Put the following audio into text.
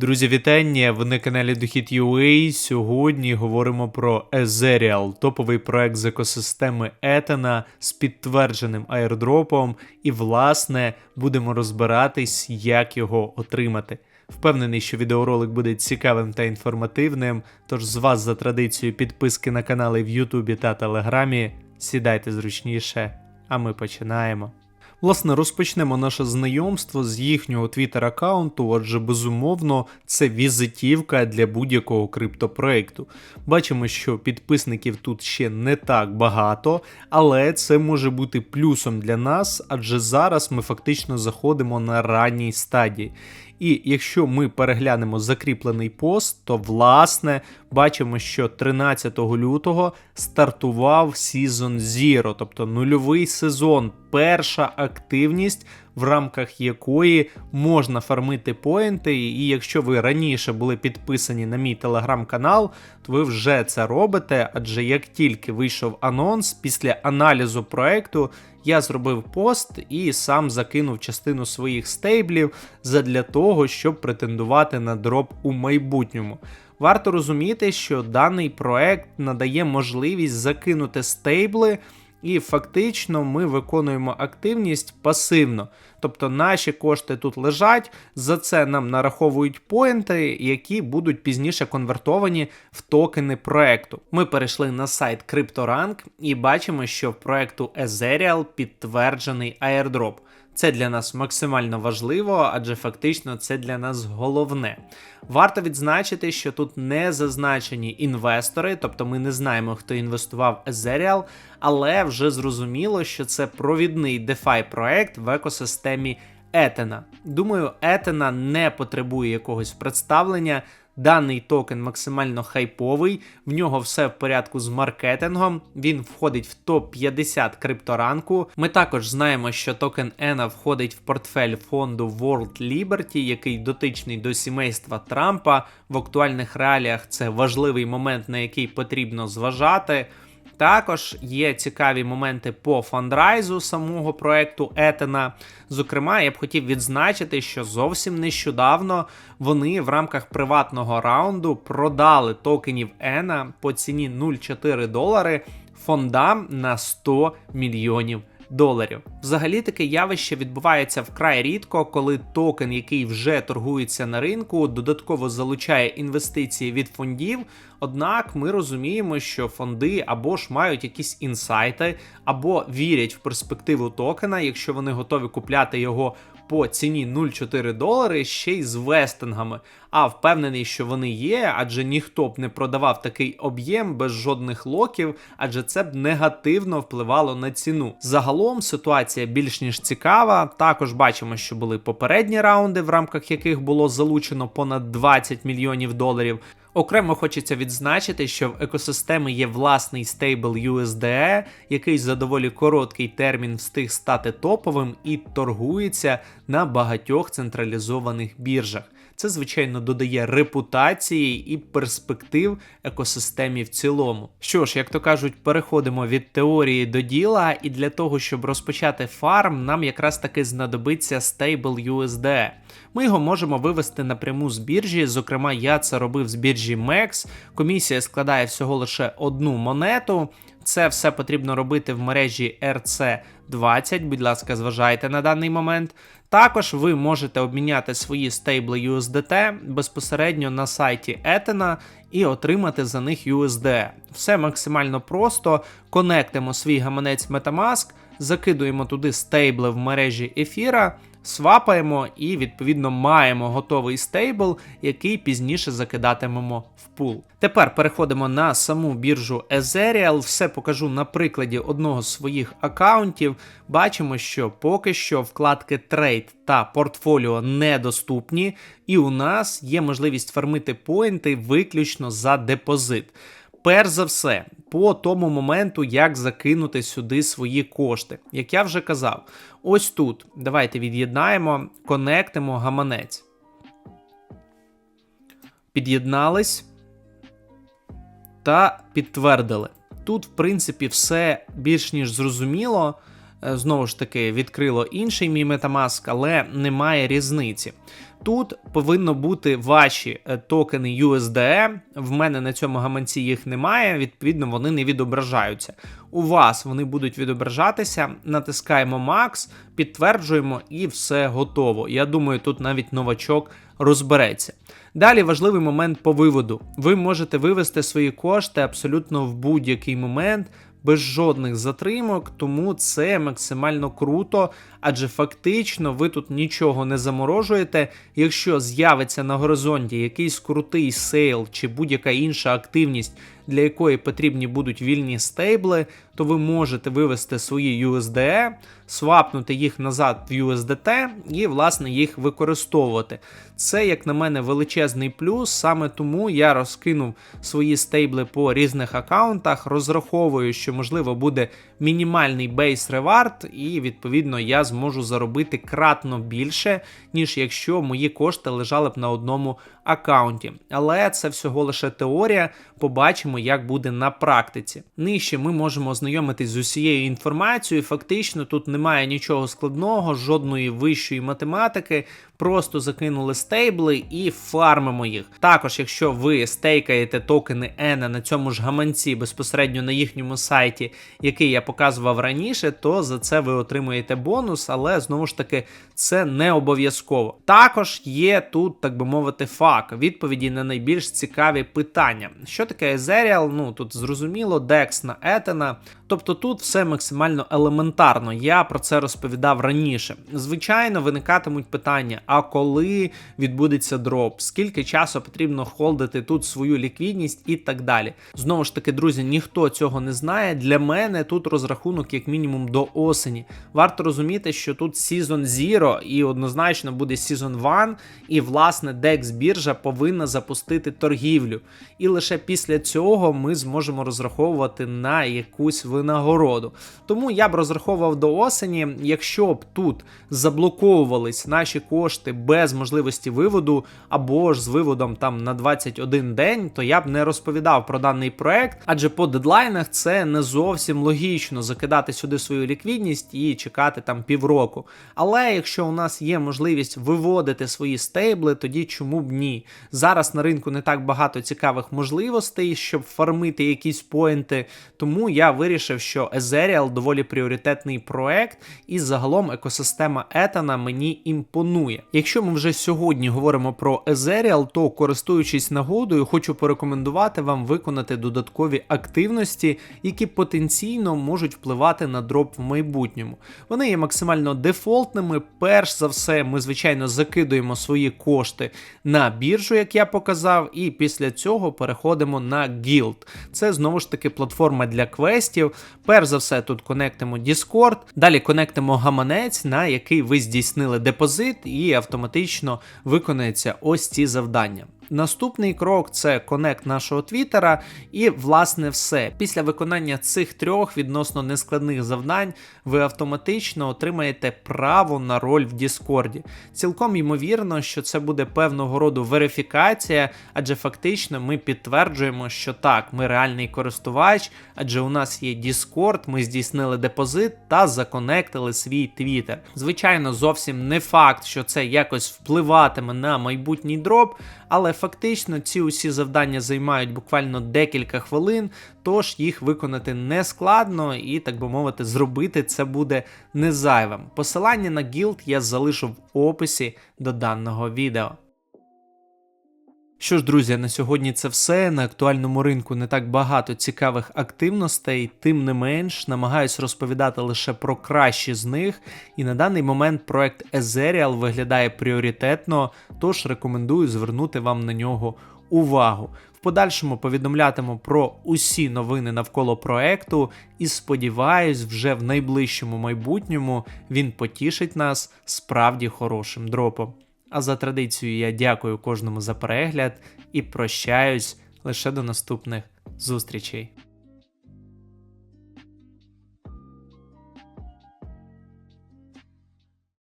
Друзі, вітання! Ви на каналі Дохід UA. Сьогодні говоримо про Ethereal, топовий проект з екосистеми Етена з підтвердженим аірдропом, і, власне, будемо розбиратись, як його отримати. Впевнений, що відеоролик буде цікавим та інформативним. Тож з вас за традицією підписки на канали в Ютубі та Телеграмі. Сідайте зручніше, а ми починаємо. Власне, розпочнемо наше знайомство з їхнього твіттер-аккаунту, адже безумовно це візитівка для будь-якого криптопроекту. Бачимо, що підписників тут ще не так багато, але це може бути плюсом для нас, адже зараз ми фактично заходимо на ранній стадії. І якщо ми переглянемо закріплений пост, то власне бачимо, що 13 лютого стартував Season Zero, тобто нульовий сезон, перша активність, в рамках якої можна фармити поінти. І якщо ви раніше були підписані на мій телеграм-канал, то ви вже це робите, адже як тільки вийшов анонс після аналізу проекту. Я зробив пост і сам закинув частину своїх стейблів задля того, щоб претендувати на дроп у майбутньому. Варто розуміти, що даний проект надає можливість закинути стейбли, і фактично ми виконуємо активність пасивно. Тобто наші кошти тут лежать, за це нам нараховують поінти, які будуть пізніше конвертовані в токени проекту. Ми перейшли на сайт CryptoRank і бачимо, що в проекту Ethereal підтверджений airdrop. Це для нас максимально важливо, адже фактично це для нас головне. Варто відзначити, що тут не зазначені інвестори, тобто ми не знаємо, хто інвестував Ethereal, але вже зрозуміло, що це провідний DeFi проект в екосистемі Етена. Думаю, Етена не потребує якогось представлення. Даний токен максимально хайповий, в нього все в порядку з маркетингом. Він входить в топ-50 крипторанку. Ми також знаємо, що токен ENA входить в портфель фонду World Liberty, який дотичний до сімейства Трампа. В актуальних реаліях це важливий момент, на який потрібно зважати. Також є цікаві моменти по фандрайзу самого проекту Етена. Зокрема, я б хотів відзначити, що зовсім нещодавно вони в рамках приватного раунду продали токенів Ена по ціні 0,4 долари фондам на 100 мільйонів доларів. Взагалі таке явище відбувається вкрай рідко, коли токен, який вже торгується на ринку, додатково залучає інвестиції від фондів. Однак ми розуміємо, що фонди або ж мають якісь інсайти, або вірять в перспективу токена, якщо вони готові купляти його по ціні 0,4 долари ще й з вестингами. А впевнений, що вони є, адже ніхто б не продавав такий об'єм без жодних локів, адже це б негативно впливало на ціну. Загалом ситуація більш ніж цікава. Також бачимо, що були попередні раунди, в рамках яких було залучено понад 20 мільйонів доларів. Окремо хочеться відзначити, що в екосистеми є власний стейбл USDE, який за доволі короткий термін встиг стати топовим і торгується на багатьох централізованих біржах. Це, звичайно, додає репутації і перспектив екосистемі в цілому. Що ж, як то кажуть, переходимо від теорії до діла, і для того, щоб розпочати фарм, нам якраз таки знадобиться стейбл USD. Ми його можемо вивести напряму з біржі. Зокрема, я це робив з біржі MEX. Комісія складає всього лише одну монету. Це все потрібно робити в мережі RC20. Будь ласка, зважайте на даний момент. Також ви можете обміняти свої стейбли USDT безпосередньо на сайті Етена і отримати за них USD. Все максимально просто. Конектимо свій гаманець Metamask, закидуємо туди стейбли в мережі ефіра свапаємо і, відповідно, маємо готовий стейбл, який пізніше закидатимемо в пул. Тепер переходимо на саму біржу Ethereal, все покажу на прикладі одного з своїх аккаунтів. Бачимо, що поки що вкладки Trade та портфоліо недоступні, і у нас є можливість фармити поінти виключно за депозит. Перш за все, по тому моменту, як закинути сюди свої кошти. Як я вже казав, ось тут давайте від'єднаємо, конектимо гаманець. Під'єднались та підтвердили. Тут, в принципі, все більш ніж зрозуміло. Е, знову ж таки, відкрило інший мій Metamask, але немає різниці. Тут повинно бути ваші е, токени USDE. В мене на цьому гаманці їх немає, відповідно, вони не відображаються. У вас вони будуть відображатися. Натискаємо Max, підтверджуємо і все готово. Я думаю, тут навіть новачок розбереться. Далі важливий момент по виводу. Ви можете вивести свої кошти абсолютно в будь-який момент. Без жодних затримок, тому це максимально круто, адже фактично ви тут нічого не заморожуєте. Якщо з'явиться на горизонті якийсь крутий сейл чи будь-яка інша активність, для якої потрібні будуть вільні стейбли, то ви можете вивести свої USDE, свапнути їх назад в USDT і, власне, їх використовувати. Це, як на мене, величезний плюс. Саме тому я розкинув свої стейбли по різних аккаунтах, розраховую, що можливо буде мінімальний бейс ревард, і відповідно я зможу заробити кратно більше, ніж якщо мої кошти лежали б на одному аккаунті. Але це всього лише теорія. Побачимо, як буде на практиці. Нижче ми можемо ознайомитись з усією інформацією. Фактично, тут немає нічого складного, жодної вищої математики. Просто закинули стейбли і фармимо їх. Також, якщо ви стейкаєте токени ENA на цьому ж гаманці безпосередньо на їхньому сайті, який я показував раніше, то за це ви отримуєте бонус, але знову ж таки це не обов'язково. Також є тут, так би мовити, фак відповіді на найбільш цікаві питання. Що таке Ethereal? Ну тут зрозуміло, DEX на Етена. Тобто тут все максимально елементарно. Я про це розповідав раніше. Звичайно, виникатимуть питання: а коли відбудеться дроп, скільки часу потрібно холдити тут свою ліквідність і так далі. Знову ж таки, друзі, ніхто цього не знає. Для мене тут розрахунок, як мінімум, до осені. Варто розуміти, що тут Season Zero і однозначно буде Season 1, і власне DEX біржа повинна запустити торгівлю. І лише після цього ми зможемо розраховувати на якусь винагороду. Тому я б розраховував до осені, якщо б тут заблоковувались наші кошти без можливості виводу, або ж з виводом там на 21 день, то я б не розповідав про даний проект, адже по дедлайнах це не зовсім логічно закидати сюди свою ліквідність і чекати там півроку. Але якщо у нас є можливість виводити свої стейбли, тоді чому б ні? Зараз на ринку не так багато цікавих можливостей, щоб фармити якісь поінти, тому я вирішив, що Ethereal доволі пріоритетний проект, і загалом екосистема Етана мені імпонує. Якщо ми вже сьогодні говоримо про Ethereal, то користуючись нагодою, хочу порекомендувати вам виконати додаткові активності, які потенційно можуть впливати на дроп в майбутньому. Вони є максимально дефолтними. Перш за все, ми звичайно закидуємо свої кошти на біржу, як я показав, і після цього переходимо на Guild. Це знову ж таки платформа для квестів. Перш за все, тут конектимо Discord, далі конектимо гаманець, на який ви здійснили депозит, і автоматично виконається ось ці завдання. Наступний крок це конект нашого твіттера, і, власне, все. Після виконання цих трьох відносно нескладних завдань ви автоматично отримаєте право на роль в Діскорді. Цілком ймовірно, що це буде певного роду верифікація, адже фактично ми підтверджуємо, що так, ми реальний користувач, адже у нас є Discord, ми здійснили депозит та законектили свій твіттер. Звичайно, зовсім не факт, що це якось впливатиме на майбутній дроп, але фактично ці усі завдання займають буквально декілька хвилин, тож їх виконати не складно і, так би мовити, зробити це буде не зайвим. Посилання на гілд я залишу в описі до даного відео. Що ж, друзі, на сьогодні це все. На актуальному ринку не так багато цікавих активностей, тим не менш, намагаюсь розповідати лише про кращі з них. І на даний момент проект Ethereal виглядає пріоритетно, тож рекомендую звернути вам на нього увагу. В подальшому повідомлятиму про усі новини навколо проекту і сподіваюсь, вже в найближчому майбутньому він потішить нас справді хорошим дропом. А за традицією я дякую кожному за перегляд і прощаюсь лише до наступних зустрічей.